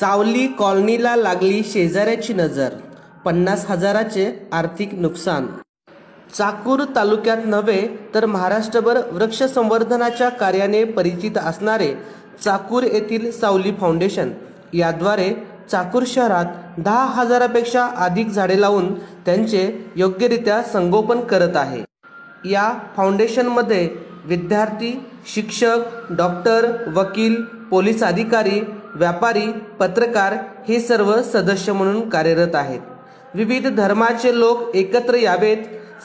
सावली कॉलनीला लागली शेजाऱ्याची नजर. पन्नास हजाराचे आर्थिक नुकसान. चाकूर तालुक्यात नव्हे तर महाराष्ट्रभर वृक्ष संवर्धनाच्या कार्याने परिचित असणारे चाकूर येथील सावली फाउंडेशन. याद्वारे चाकूर शहरात दहा हजारापेक्षा अधिक झाडे लावून त्यांचे योग्यरित्या संगोपन करत आहे. या फाउंडेशनमध्ये विद्यार्थी शिक्षक डॉक्टर वकील पोलीस अधिकारी व्यापारी पत्रकार हे सर्व सदस्य म्हणून कार्यरत आहेत. विविध धर्माचे लोक एकत्र यावेत.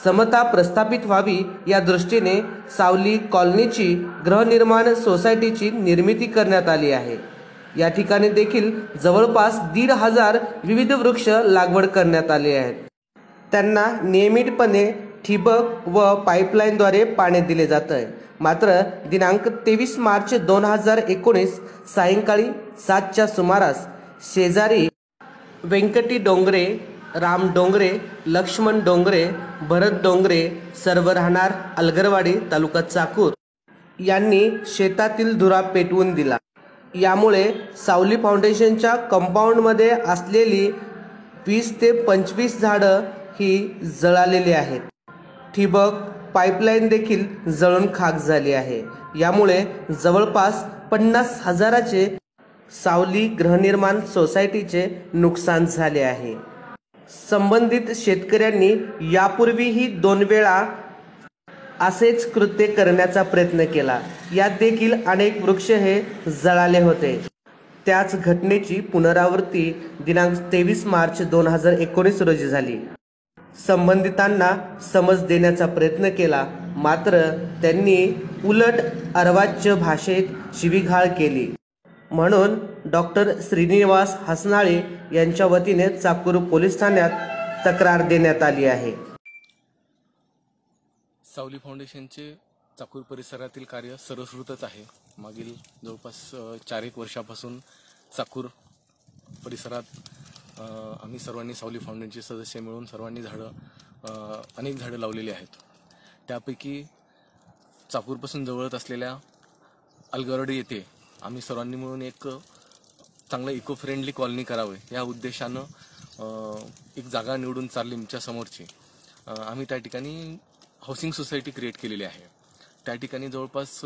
समता प्रस्थापित व्हावी या दृष्टीने सावली कॉलनीची गृहनिर्माण सोसायटीची निर्मिती करण्यात आली आहे. या ठिकाणी देखील जवळपास दीड हजार विविध वृक्ष लागवड करण्यात आले आहेत. त्यांना नियमितपणे ठिबक व पाईपलाईनद्वारे पाणी दिले जात आहे मात्र दिनांक तेवीस मार्च दोन हजार एकोणीस सायंकाळी सातच्या सुमारास शेजारी व्यंकटी डोंगरे राम डोंगरे लक्ष्मण डोंगरे भरत डोंगरे सर्व राहणार अलगरवाडी तालुका चाकूर यांनी शेतातील धुरा पेटवून दिला. यामुळे सावली फाउंडेशनच्या कंपाऊंडमध्ये असलेली वीस ते पंचवीस झाडं ही जळालेली आहेत. ठिबक पाईपलाईन देखील जळून खाक झाली आहे. यामुळे जवळपास पन्नास हजाराचे सावली गृहनिर्माण सोसायटीचे नुकसान झाले आहे. संबंधित शेतकऱ्यांनी यापूर्वीही दोन वेळा असेच कृत्य करण्याचा प्रयत्न केला. यात देखील अनेक वृक्ष हे जळाले होते. त्याच घटनेची पुनरावृत्ती दिनांक तेवीस मार्च दोन हजार एकोणीस रोजी झाली. संबंधितांना समज देण्याचा प्रयत्न केला. मात्र त्यांनी उलट अर्वाच्य भाषेत शिवीघाळ केली. म्हणून डॉक्टर श्रीनिवास हसनाळे यांच्या वतीने चाकूर पोलीस ठाण्यात तक्रार देण्यात आली आहे. सावली फाउंडेशनचे चाकूर परिसरातील कार्य सरस्वतच आहे. मागील जवळपास चार एक वर्षापासून चाकूर परिसरात आम्ही सर्वांनी सावली फाउंडेशनचे सदस्य मिळून सर्वांनी झाडं अनेक झाडं लावलेली आहेत. त्यापैकी चाकूरपासून जवळच असलेल्या अलगरडी येथे आम्ही सर्वांनी मिळून एक चांगलं इको फ्रेंडली कॉलनी करावे. या उद्देशानं एक जागा निवडून चालली आमच्या समोरची. आम्ही त्या ठिकाणी हाऊसिंग सोसायटी क्रिएट केलेली आहे. त्या ठिकाणी जवळपास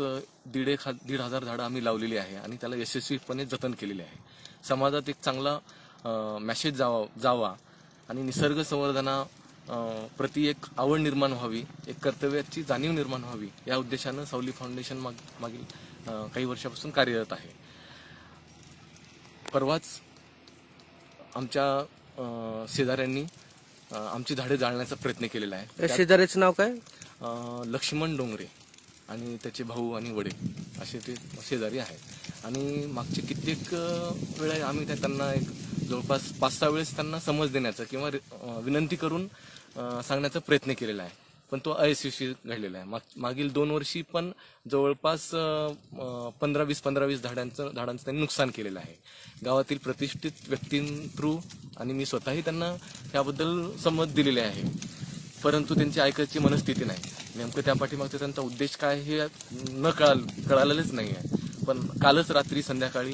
दीड एक हा- दीड हजार झाडं आम्ही लावलेली आहे आणि त्याला यशस्वीपणे जतन केलेले आहे. समाजात एक चांगला मेसेज जावा जावा. आणि निसर्ग संवर्धना प्रति एक आवड निर्माण व्हावी एक कर्तव्याची जाणीव निर्माण व्हावी या उद्देशानं सावली फाउंडेशन माग मागील काही वर्षापासून कार्यरत आहे. परवाच आमच्या शेजाऱ्यांनी आमची झाडे जाळण्याचा प्रयत्न केलेला आहे. शेजाऱ्याचं नाव काय? लक्ष्मण डोंगरे आणि त्याचे भाऊ आणि वडील असे ते शेजारी आहेत. आणि मागचे कित्येक वेळा आम्ही त्या त्यांना एक जवळपास पाच सहा वेळेस त्यांना समज देण्याचा किंवा विनंती करून सांगण्याचा प्रयत्न केलेला आहे. पण तो अयशस्वी घडलेला आहे. माग मागील दोन वर्षी पण जवळपास पंधरा वीस पंधरा वीस झाडांचं झाडांचं त्यांनी नुकसान केलेलं आहे. गावातील प्रतिष्ठित व्यक्तीं थ्रू आणि मी स्वतःही त्यांना याबद्दल समज दिलेले आहे. परंतु त्यांची ऐकायची मनस्थिती नाही. नेमकं त्या पाठीमागचा त्यांचा उद्देश काय हे न कळाल कळालेलंच नाही आहे पण कालच रात्री संध्याकाळी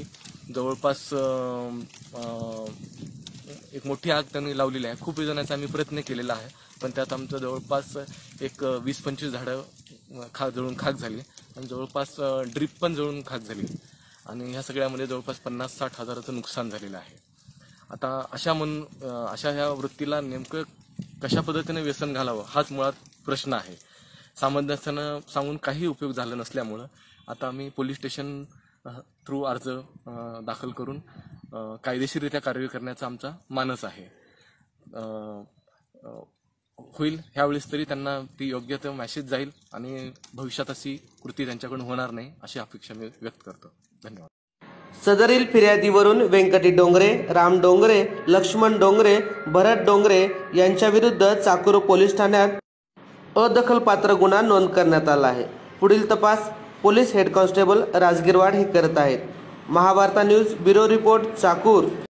जवळपास एक मोठी आग त्यांनी लावलेली आहे. खूप जणांचा आम्ही प्रयत्न केलेला आहे पण त्यात आमचं जवळपास एक वीस पंचवीस झाडं खा जळून खाक झाली. आणि जवळपास ड्रीप पण जळून खाक झाली. आणि ह्या सगळ्यामध्ये जवळपास पन्नास साठ हजाराचं नुकसान झालेलं आहे. आता अशा मन अशा ह्या वृत्तीला नेमकं कशा पद्धतीने व्यसन घालावं हाच मुळात प्रश्न आहे. सामंजस्यानं सांगून काही उपयोग झाला नसल्यामुळं आता आम्ही पोलीस स्टेशन थ्रू अर्ज दाखल करून कायदेशीररित्या कारवाई करण्याचा आमचा मानस आहे. होईल ह्यावेळेस तरी त्यांना ती योग्य तो मॅसेज जाईल आणि भविष्यात अशी कृती त्यांच्याकडून होणार नाही अशी अपेक्षा मी व्यक्त करतो. धन्यवाद. सदरील फिर्यादीवरून व्यंकटी डोंगरे राम डोंगरे लक्ष्मण डोंगरे भरत डोंगरे यांच्या विरुद्ध चाकूर पोलीस ठाण्यात अदखलपात्र गुन्हा नोंद करण्यात आला आहे. पुढील तपास पोलीस हेड कॉन्स्टेबल राजगिरवाड हे करत आहेत. Mahabharata news bureau report Chakur.